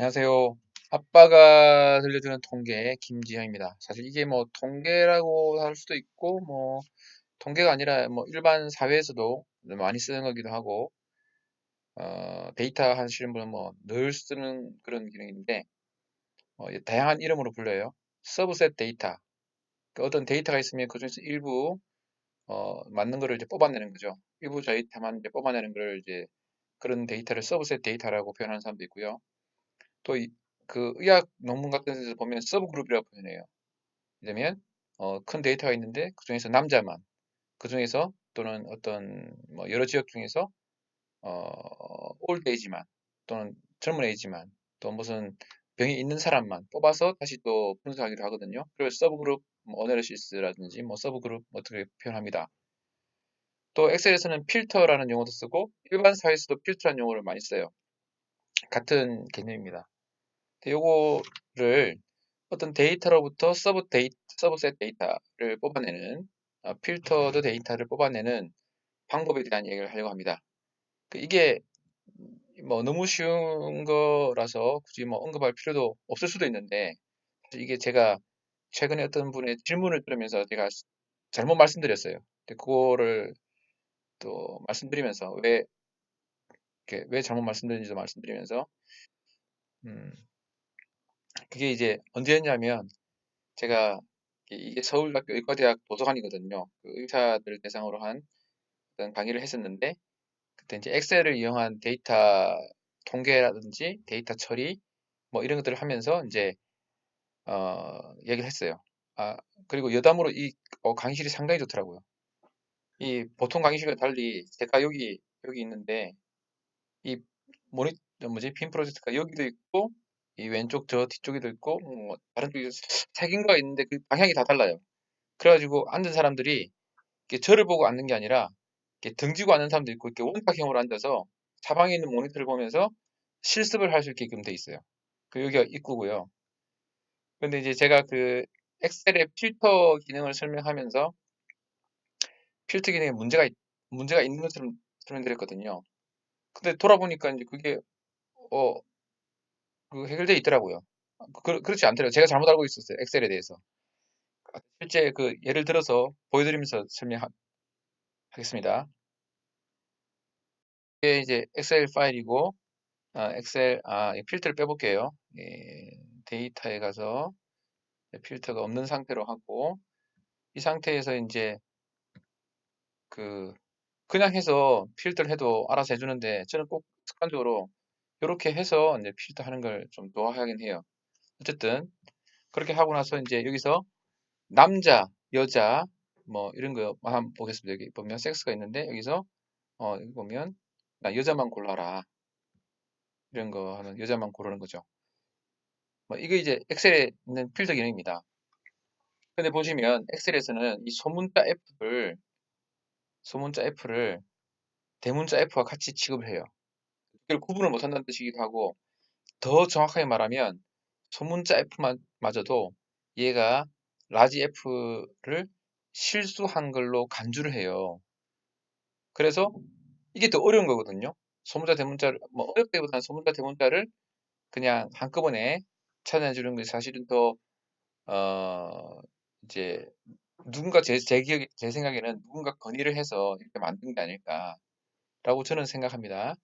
안녕하세요. 아빠가 들려주는 통계 김지영입니다. 사실 이게 뭐 통계라고 할 수도 있고 뭐 통계가 아니라 뭐 일반 사회에서도 많이 쓰는 거기도 하고 어, 데이터 하시는 분은 뭐 늘 쓰는 그런 기능인데 어, 다양한 이름으로 불려요. 서브셋 데이터. 그 어떤 데이터가 있으면 그 중에서 일부 어, 맞는 거를 이제 뽑아내는 거죠. 일부 데이터만 이제 뽑아내는 걸 이제 그런 데이터를 서브셋 데이터라고 표현하는 사람도 있고요. 또 그 의학 논문 같은 데서 보면 서브그룹이라고 표현해요. 왜냐면 어, 큰 데이터가 있는데 그 중에서 남자만 그 중에서 또는 어떤 뭐 여러 지역 중에서 어, 올드 에이지만 또는 젊은 에이지만 또 무슨 병이 있는 사람만 뽑아서 다시 또 분석하기도 하거든요. 그리고 서브그룹 뭐 어널리시스라든지 뭐 서브그룹 어떻게 표현합니다. 또 엑셀에서는 필터라는 용어도 쓰고 일반 사회에서도 필터라는 용어를 많이 써요. 같은 개념입니다. 요거를 어떤 데이터로부터 서브 데이 서브셋 데이터를 뽑아내는 어, 필터드 데이터를 뽑아내는 방법에 대한 얘기를 하려고 합니다. 그 이게 뭐 너무 쉬운 거라서 굳이 뭐 언급할 필요도 없을 수도 있는데 이게 제가 최근에 어떤 분의 질문을 들으면서 제가 잘못 말씀드렸어요. 그거를 또 말씀드리면서 왜 이렇게 왜 잘못 말씀드린지도 말씀드리면서 음, 그게 이제 언제였냐면 제가 이게 서울대학교 의과대학 도서관이거든요. 그 의사들 대상으로 한 어떤 강의를 했었는데 그때 이제 엑셀을 이용한 데이터 통계라든지 데이터 처리 뭐 이런 것들을 하면서 이제 어 얘기를 했어요. 아 그리고 여담으로 이 어, 강의실이 상당히 좋더라고요. 이 보통 강의실과 달리 제가 여기 여기 있는데 이 모니 뭐지 빔 프로젝트가 여기도 있고 이 왼쪽 저 뒤쪽에도 있고 뭐 다른 쪽에 세 개인가 있는데 그 방향이 다 달라요. 그래가지고 앉은 사람들이 저를 보고 앉는 게 아니라 등지고 앉는 사람도 있고 이렇게 원탁형으로 앉아서 사방에 있는 모니터를 보면서 실습을 할 수 있게끔 돼 있어요. 그 여기가 입구고요. 근데 이제 제가 그 엑셀의 필터 기능을 설명하면서 필터 기능에 문제가 있, 문제가 있는 것처럼 설명드렸거든요. 근데 돌아보니까 이제 그게 어, 그 해결되어 있더라고요. 그, 그렇지 않더라고요. 제가 잘못 알고 있었어요. 엑셀에 대해서. 실제 그 예를 들어서 보여드리면서 설명하겠습니다. 이게 이제 엑셀 파일이고 아, 엑셀 아, 필터를 빼볼게요. 예, 데이터에 가서 필터가 없는 상태로 하고 이 상태에서 이제 그 그냥 해서 필터를 해도 알아서 해주는데 저는 꼭 습관적으로 이렇게 해서 이제 필터 하는 걸좀 좋아하긴 해요. 어쨌든 그렇게 하고 나서 이제 여기서 남자, 여자 뭐 이런 거 한번 보겠습니다. 여기 보면 섹스가 있는데 여기서 어 여기 보면 나 여자만 골라라 이런 거 하는 여자만 고르는 거죠. 뭐 이거 이제 엑셀에 있는 필터 기능입니다. 근데 보시면 엑셀에서는 이 소문자 F를 소문자 F를 대문자 F와 같이 취급을 해요. 이걸 구분을 못한다는 뜻이기도 하고 더 정확하게 말하면 소문자 F만 마저도 얘가 라지 F를 실수한 걸로 간주를 해요. 그래서 이게 더 어려운 거거든요. 소문자 대문자를 뭐 어렵다기보다는 소문자 대문자를 그냥 한꺼번에 찾아내주는 게 사실은 더 어, 이제 누군가 제, 제 기억 제 생각에는 누군가 건의를 해서 이렇게 만든 게 아닐까라고 저는 생각합니다.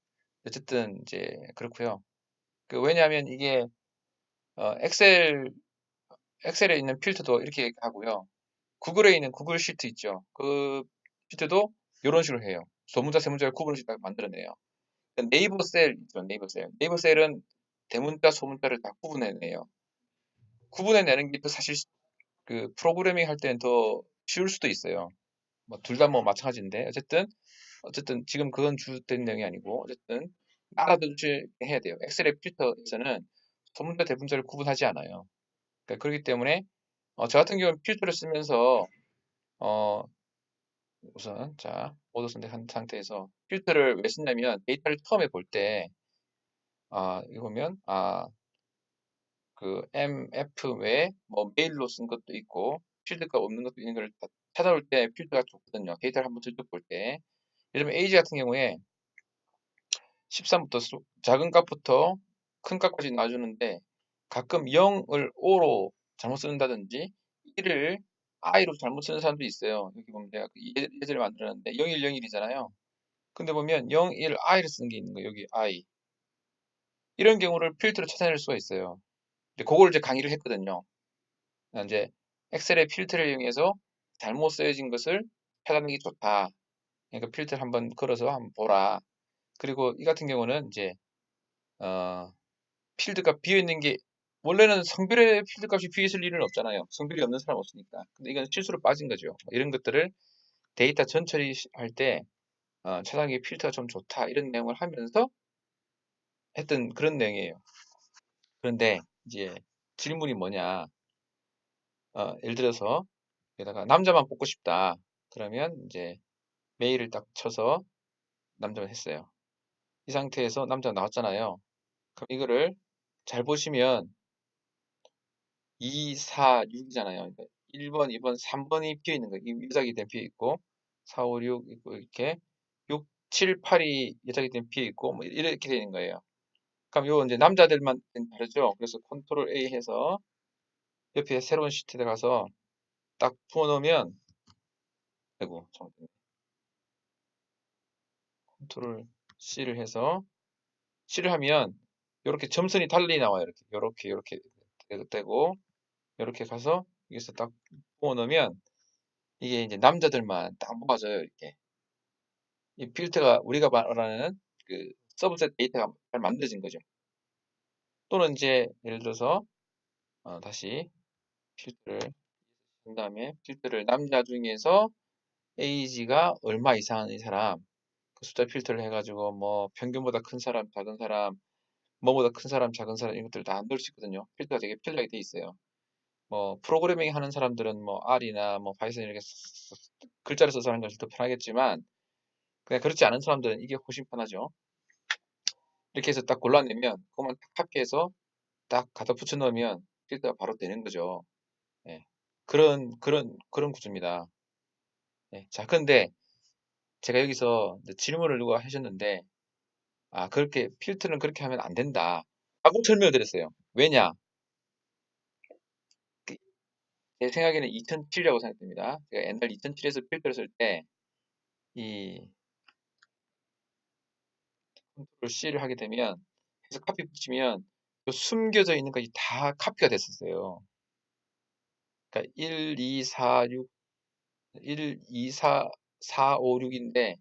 어쨌든 이제 그렇고요. 그 왜냐하면 이게 어, 엑셀 엑셀에 있는 필터도 이렇게 하고요. 구글에 있는 구글 시트 있죠. 그 시트도 이런 식으로 해요. 소문자, 세문자를 구분을 딱 만들어내요. 네이버 셀 있죠. 네이버 셀. 네이버 셀은 대문자, 소문자를 다 구분해내요. 구분해내는 게 또 사실 그 프로그래밍 할 때는 더 쉬울 수도 있어요. 뭐 둘 다 뭐 마찬가지인데 어쨌든 어쨌든 지금 그건 주된 내용이 아니고 어쨌든 알아두실 해야 돼요. 엑셀의 필터에서는 소문자 대문자를 구분하지 않아요. 그러니까 그렇기 때문에 어, 저 같은 경우는 필터를 쓰면서 어, 우선 자 모두 선택한 상태에서 필터를 왜 쓴다면 데이터를 처음에 볼 때 아, 이거 보면 아, 그 MF 외에 뭐 메일로 쓴 것도 있고 필드가 없는 것도 있는 걸 찾아올 때 필드가 좋거든요. 데이터를 한번 들쭉 볼 때. 예를 들면 에이지 같은 경우에 13부터 작은 값부터 큰 값까지 놔주는데 가끔 0을 O로 잘못 쓴다든지 1을 I로 잘못 쓰는 사람도 있어요. 여기 보면 내가 그 예- 예제를 만들었는데 0, 1, 0, 1이잖아요. 근데 보면 0, 1, I를 쓰는 게 있는 거예요. 여기 I. 이런 경우를 필터로 찾아낼 수가 있어요. 이제 그걸 이제 강의를 했거든요. 이제 엑셀의 필터를 이용해서 잘못 쓰여진 것을 찾아내기 좋다. 그러니까 필터를 한번 걸어서 한번 보라. 그리고 이 같은 경우는 이제 어, 필드가 비어 있는 게 원래는 성별의 필드 값이 비어 있을 일은 없잖아요. 성별이 없는 사람 없으니까. 근데 이건 실수로 빠진 거죠. 뭐 이런 것들을 데이터 전 처리 할 때 어, 찾아내기 필터가 좀 좋다. 이런 내용을 하면서 했던 그런 내용이에요. 그런데 이제 질문이 뭐냐? 어, 예를 들어서 여기다가 남자만 뽑고 싶다. 그러면 이제 메일을 딱 쳐서 남자만 했어요. 이 상태에서 남자가 나왔잖아요. 그럼 이거를 잘 보시면 2, 4, 6이잖아요. 1번, 2번, 3번이 비어 있는 거예요. 이 여자기 때문에 비어 있고 4, 5, 6 있고 이렇게 6, 7, 8이 여자기 때문에 비어 있고 뭐 이렇게 되는 거예요. 그럼 요 이제 남자들만 다르죠. 그래서 컨트롤 A 해서 옆에 새로운 시트에 가서 딱 부어놓으면 아이고 잘못됐네. 컨트롤 C를 해서 C를 하면 이렇게 점선이 달리 나와요. 이렇게 이렇게 이렇게 되고 이렇게 가서 여기서 딱 부어놓으면 이게 이제 남자들만 딱 모아져요. 이렇게 이 필터가 우리가 말하는 그 서브셋 데이터가 잘 만들어진 거죠. 또는 이제 예를 들어서 어, 다시 필터를 한 다음에 필터를 남자 중에서 에이지가 얼마 이상인 이 사람 그 숫자 필터를 해가지고 뭐 평균보다 큰 사람, 작은 사람, 뭐보다 큰 사람, 작은 사람 이런 것들 다 넣을 수 있거든요. 필터가 되게 편리하게 돼 있어요. 뭐 프로그래밍 하는 사람들은 뭐 R이나 뭐 파이썬 이렇게 글자를 써서 하는 것이 더 편하겠지만 그냥 그렇지 않은 사람들은 이게 훨씬 편하죠. 이렇게 해서 딱 골라내면 그것만 딱 카피해서 딱 갖다 붙여 넣으면 필터가 바로 되는 거죠. 예. 그런 그런 그런 구조입니다. 예. 자, 근데 제가 여기서 질문을 누가 하셨는데 아 그렇게 필터는 그렇게 하면 안 된다 라고 설명을 드렸어요. 왜냐? 그제 생각에는 2007이라고 생각됩니다. 제가 옛날 2007에서 필터를 쓸 때 이 컨트롤 C를 하게 되면 해서 카피 붙이면 숨겨져 있는 것이 다 카피가 됐었어요. 그러니까 1, 2, 4, 6, 1, 2, 4, 4, 5, 6인데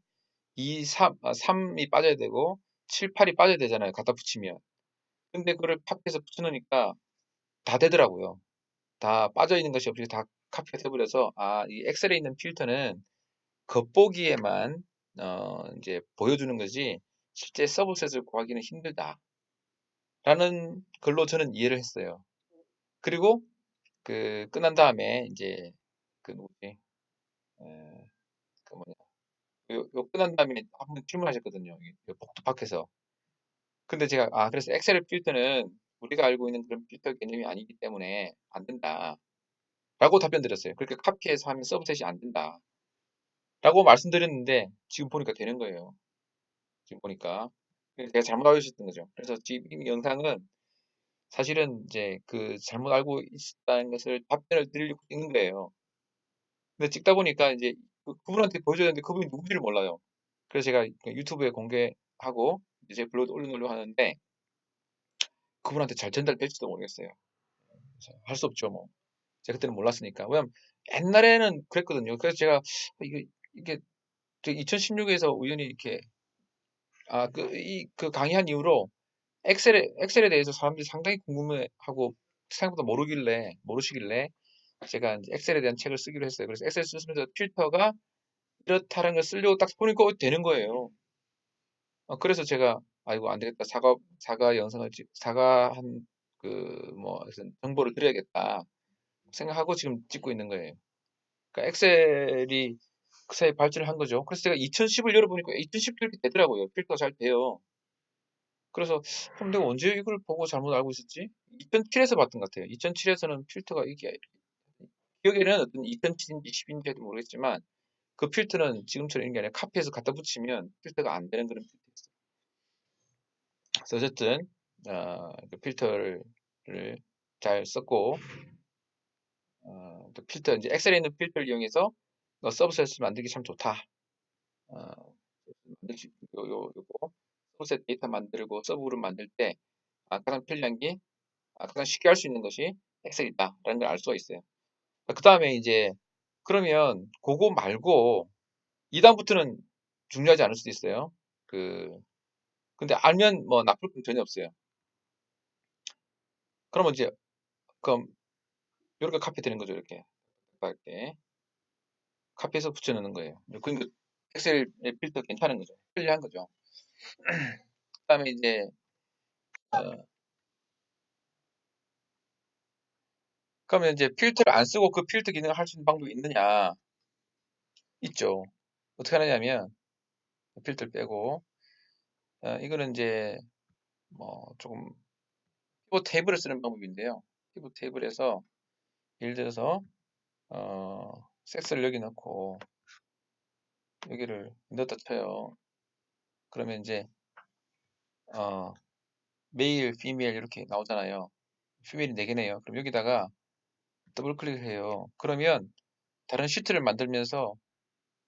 2, 3, 아, 3이 빠져야 되고 7, 8이 빠져야 되잖아요. 갖다 붙이면. 근데 그걸 카피해서 붙여놓으니까 다 되더라고요. 다 빠져 있는 것이 없이 다 카피가 돼버려서 아, 이 엑셀에 있는 필터는 겉보기에만 어, 이제 보여주는 거지 실제 서브셋을 구하기는 힘들다. 라는 걸로 저는 이해를 했어요. 그리고 그 끝난 다음에 이제 그 누구지? 에, 그 뭐냐? 요, 요 끝난 다음에 한번 질문하셨거든요. 복도박해서. 근데 제가 아 그래서 엑셀 필터는 우리가 알고 있는 그런 필터 개념이 아니기 때문에 안 된다. 라고 답변 드렸어요. 그렇게 카피해서 하면 서브셋이 안 된다. 라고 말씀드렸는데 지금 보니까 되는 거예요. 지금 보니까 제가 잘못 알고 있었던 거죠. 그래서 지금 이 영상은 사실은 이제 그 잘못 알고 있었다는 것을 답변을 드리려고 찍는 거예요. 근데 찍다 보니까 이제 그, 그분한테 보여줘야 되는데 그분이 누군지를 몰라요. 그래서 제가 그 유튜브에 공개하고 이제 블로그 올리려고 하는데 그분한테 잘 전달될지도 모르겠어요. 할 수 없죠, 뭐. 제가 그때는 몰랐으니까. 왜냐면 옛날에는 그랬거든요. 그래서 제가 이게 이게 2016에서 우연히 이렇게 아그이그 강의한 이후로 엑셀에 엑셀에 대해서 사람들이 상당히 궁금해하고 생각보다 모르길래 모르시길래 제가 엑셀에 대한 책을 쓰기로 했어요. 그래서 엑셀 쓰면서 필터가 이렇다는 걸 쓰려고 딱 보니까 어, 되는 거예요. 어, 그래서 제가 아이고 안 되겠다 사과 사과 영상을 찍 사과 한 그 뭐 정보를 드려야겠다 생각하고 지금 찍고 있는 거예요. 그러니까 엑셀이 그 사이 발전을 한 거죠. 그래서 제가 2010을 열어보니까 2010도 이렇게 되더라고요. 필터 잘 돼요. 그래서 그럼 내가 언제 이걸 보고 잘못 알고 있었지? 2007에서 봤던 것 같아요. 2007에서는 필터가 이게 기억에는 어떤 2007인지 10인지도 모르겠지만 그 필터는 지금처럼 이런 게 아니라 카피해서 갖다 붙이면 필터가 안 되는 그런 필터였어요. 그래서 어쨌든 어, 그 필터를 잘 썼고 어, 또 필터 이제 엑셀에 있는 필터를 이용해서 너 서브셋을 만들기 참 좋다. 어, 요, 요, 요거 서브셋 데이터 만들고 서브그룹 만들 때 아, 가장 편리한 게 아, 가장 쉽게 할 수 있는 것이 엑셀이다라는 걸 알 수가 있어요. 그 다음에 이제 그러면 그거 말고 이 다음부터는 중요하지 않을 수도 있어요. 그 근데 알면 뭐 나쁠 건 전혀 없어요. 그러면 이제 그럼 이렇게 카피 되는 거죠. 이렇게 이렇게 카피해서 붙여넣는 거예요. 그러니까 엑셀 필터 괜찮은 거죠. 편리한 거죠. 그다음에 이제 어, 그러면 이제 필터를 안 쓰고 그 필터 기능을 할 수 있는 방법이 있느냐? 있죠. 어떻게 하느냐면 필터를 빼고 어, 이거는 이제 뭐 조금 피봇 테이블을 쓰는 방법인데요. 피봇 테이블에서 예를 들어서 어, 섹스를 여기 넣고 여기를 넣었다 쳐요. 그러면 이제 어, 메일, 피메일 이렇게 나오잖아요. 피메일이 4개네요. 그럼 여기다가 더블 클릭해요. 그러면 다른 시트를 만들면서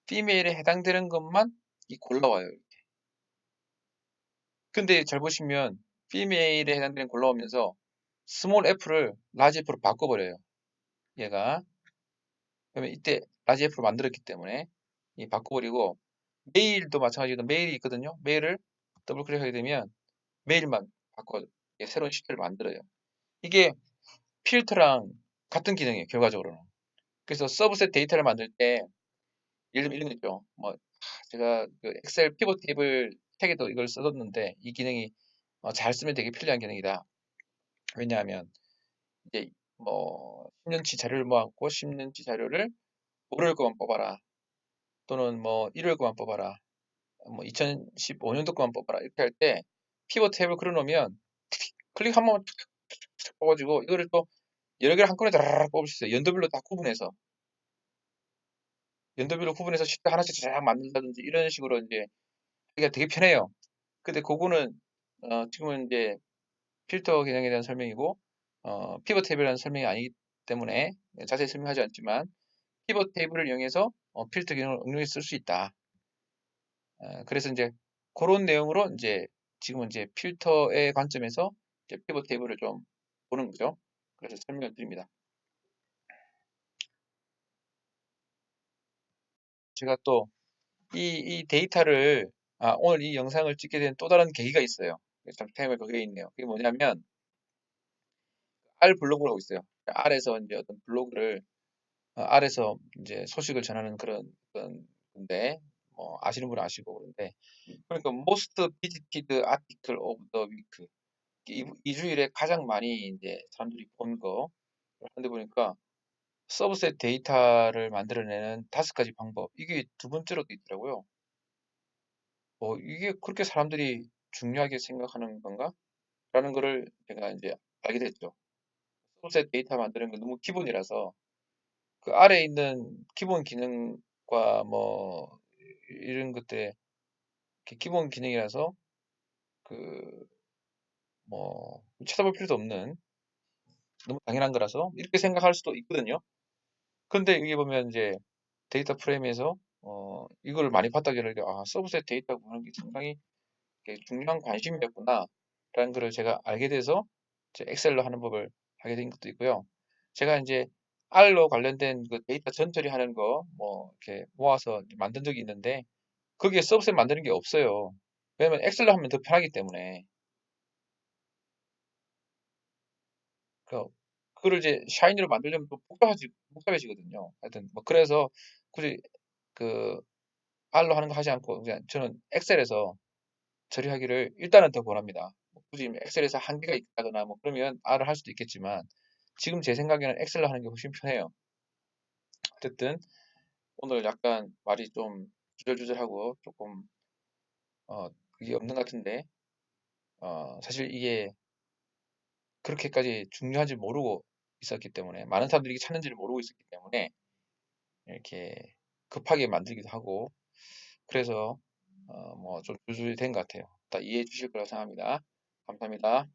피메일에 해당되는 것만 이 골라와요. 이렇게. 근데 잘 보시면 피메일에 해당되는 골라오면서 스몰 f를 라지 f로 바꿔버려요. 얘가 그러면 이때 라지 f로 만들었기 때문에 이 바꿔버리고 메일도 마찬가지로 메일이 있거든요. 메일을 더블 클릭하게 되면 메일만 바꿔 새로운 시트를 만들어요. 이게 필터랑 같은 기능이에요. 결과적으로는. 그래서 서브셋 데이터를 만들 때 예를 들면 이런 거 있죠. 뭐 제가 그 엑셀 피벗 테이블 책에도 이걸 써뒀는데 이 기능이 어, 잘 쓰면 되게 편리한 기능이다. 왜냐하면 이제 뭐 10년치 자료를 모았고 10년치 자료를 월요일 것만 뽑아라. 또는 뭐 일요일 것만 뽑아라. 뭐 2015년도 것만 뽑아라. 이렇게 할 때 피벗 테이블 그려놓으면 클릭 한 번만 뽑아가지고 이거를 또 여러 개를 한꺼번에 다라락 뽑을 수 있어요. 연도별로 다 구분해서 연도별로 구분해서 쉽게 하나씩 쫙 만든다든지 이런 식으로 이제 하기가 되게 편해요. 근데 그거는 어, 지금은 이제 필터 기능에 대한 설명이고 어, 피벗 테이블에 대한 설명이 아니기 때문에 자세히 설명하지 않지만 피벗 테이블을 이용해서 어, 필터 기능을 응용해 쓸 수 있다. 어, 그래서 이제 그런 내용으로 이제 지금은 이제 필터의 관점에서 이제 피벗 테이블을 좀 보는 거죠. 그래서 설명을 드립니다. 제가 또 이, 이 데이터를 아, 오늘 이 영상을 찍게 된 또 다른 계기가 있어요. 참 타임에 그게 있네요. 그게 뭐냐면 R 블로그라고 있어요. R에서 이제 어떤 블로그를 어, R에서 이제 소식을 전하는 그런 그런 건데 뭐 아시는 분은 아시고 그런데 그러니까 most visited article of the week 이, 이 주일에 가장 많이 이제 사람들이 본 거. 그런데 보니까 서브셋 데이터를 만들어내는 다섯 가지 방법. 이게 두 번째로 돼 있더라고요. 어, 이게 그렇게 사람들이 중요하게 생각하는 건가? 라는 거를 제가 이제 알게 됐죠. 서브셋 데이터 만드는 건 너무 기본이라서 그 아래에 있는 기본 기능과 뭐 이런 것들의 기본 기능이라서 그 뭐 찾아볼 필요도 없는 너무 당연한 거라서 이렇게 생각할 수도 있거든요. 근데 여기 보면 이제 데이터 프레임에서 어, 이걸 많이 봤다길래 아 서브셋 데이터 보는 게 상당히 중요한 관심이었구나 라는 것을 제가 알게 돼서 엑셀로 하는 법을 하게 된 것도 있고요. 제가 이제 R로 관련된 그 데이터 전처리 하는 거 뭐 이렇게 모아서 만든 적이 있는데 거기에 서브셋 만드는 게 없어요. 왜냐면 엑셀로 하면 더 편하기 때문에 그 그거를 이제 샤이니로 만들려면 또 복잡하지 복잡해지거든요. 하여튼 뭐 그래서 굳이 그 R로 하는 거 하지 않고 그냥 저는 엑셀에서 처리하기를 일단은 더 권합니다. 뭐 굳이 엑셀에서 한계가 있다거나 뭐 그러면 R을 할 수도 있겠지만 지금 제 생각에는 엑셀로 하는 게 훨씬 편해요. 어쨌든 오늘 약간 말이 좀 주절주절하고 조금 어 그게 없는 것 같은데 어 사실 이게 그렇게까지 중요한지 모르고 있었기 때문에 많은 사람들이 이게 찾는지를 모르고 있었기 때문에 이렇게 급하게 만들기도 하고 그래서 어 뭐좀 줄줄이 된 것 같아요. 다 이해해 주실 거라고 생각합니다. 감사합니다.